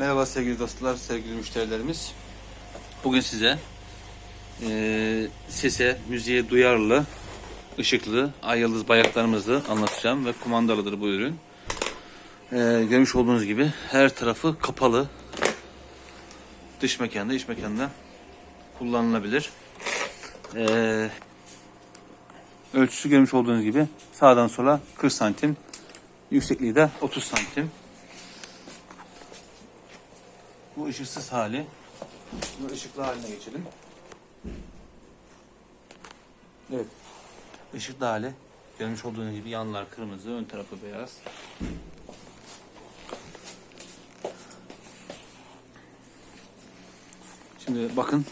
Merhaba sevgili dostlar, sevgili müşterilerimiz. Bugün size eee, sese, müziğe duyarlı, ışıklı, ay yıldız bayraklarımızı anlatacağım ve kumandalıdır bu ürün. Eee, görmüş olduğunuz gibi her tarafı kapalı. Dış mekanda, iç mekanda kullanılabilir. Eee, ölçüsü görmüş olduğunuz gibi sağdan sola 40 santim, yüksekliği de 30 santim. Bu ışıksız hali. Bunu ışıklı haline geçelim. Evet. Işıklı hali. Görmüş olduğunuz gibi yanlar kırmızı, ön tarafı beyaz. Şimdi bakın.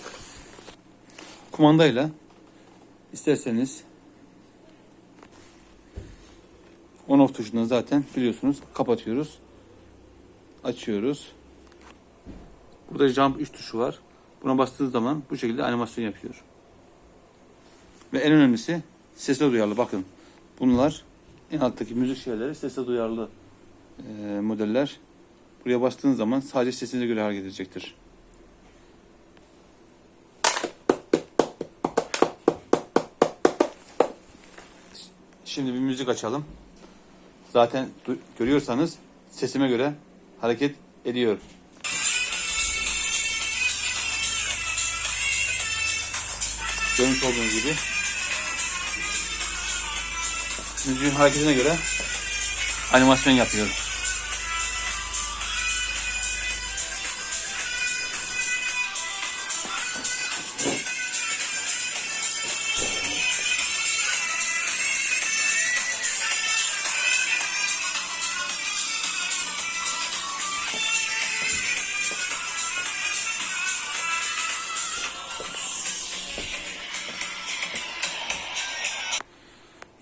Kumandayla isterseniz on off tuşundan zaten biliyorsunuz kapatıyoruz. Açıyoruz. Burada jump 3 tuşu var. Buna bastığınız zaman bu şekilde animasyon yapıyor. Ve en önemlisi sesle duyarlı. Bakın bunlar en alttaki müzik şeyleri sesle duyarlı e, modeller. Buraya bastığınız zaman sadece sesinize göre hareket edecektir. Şimdi bir müzik açalım. Zaten görüyorsanız sesime göre hareket ediyor. Görmüş olduğunuz gibi müziğin hareketine göre animasyon yapıyor.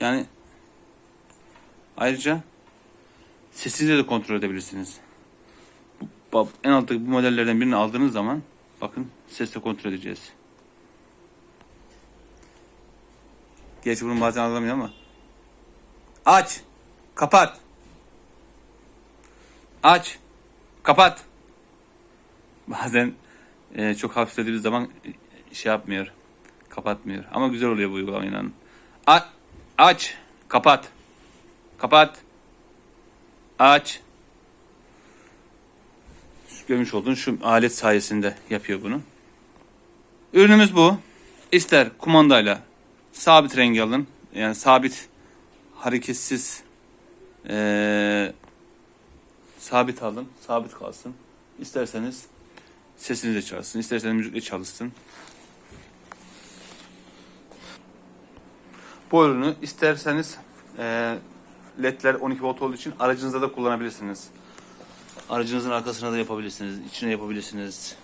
Yani ayrıca sesinizi de kontrol edebilirsiniz. Bu, en alttaki bu modellerden birini aldığınız zaman bakın sesle kontrol edeceğiz. Gerçi bunu bazen anlamıyor ama. Aç. Kapat. Aç. Kapat. Bazen e, çok hafiflediğimiz zaman şey yapmıyor. Kapatmıyor. Ama güzel oluyor bu uygulama inanın. A- aç. Kapat. Kapat. Aç. Görmüş olduğun şu alet sayesinde yapıyor bunu. Ürünümüz bu. İster kumandayla sabit rengi alın. Yani sabit hareketsiz eee, sabit alın. Sabit kalsın. İsterseniz sesinizle çalsın. isterseniz müzikle çalışsın. Bu ürünü isterseniz eee ledler 12 volt olduğu için aracınızda da kullanabilirsiniz. Aracınızın arkasına da yapabilirsiniz, içine yapabilirsiniz.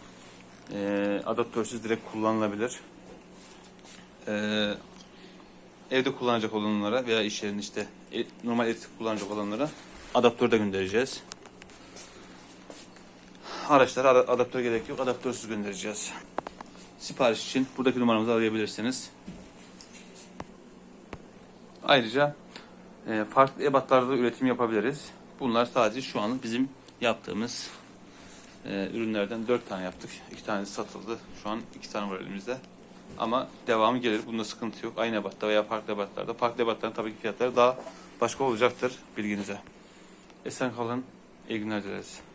Eee adaptörsüz direkt kullanılabilir. Eee, evde kullanacak olanlara veya iş yerinde işte e- normal elektrik kullanacak olanlara adaptör de göndereceğiz. Araçlara ara- adaptör gerek yok, adaptörsüz göndereceğiz. Sipariş için buradaki numaramızı arayabilirsiniz. Ayrıca e, farklı ebatlarda üretim yapabiliriz. Bunlar sadece şu an bizim yaptığımız e, ürünlerden 4 tane yaptık. 2 tanesi satıldı. Şu an 2 tane var elimizde. Ama devamı gelir. Bunda sıkıntı yok. Aynı ebatta veya farklı ebatlarda. Farklı ebatların tabii ki fiyatları daha başka olacaktır bilginize. Esen kalın. İyi günler dileriz.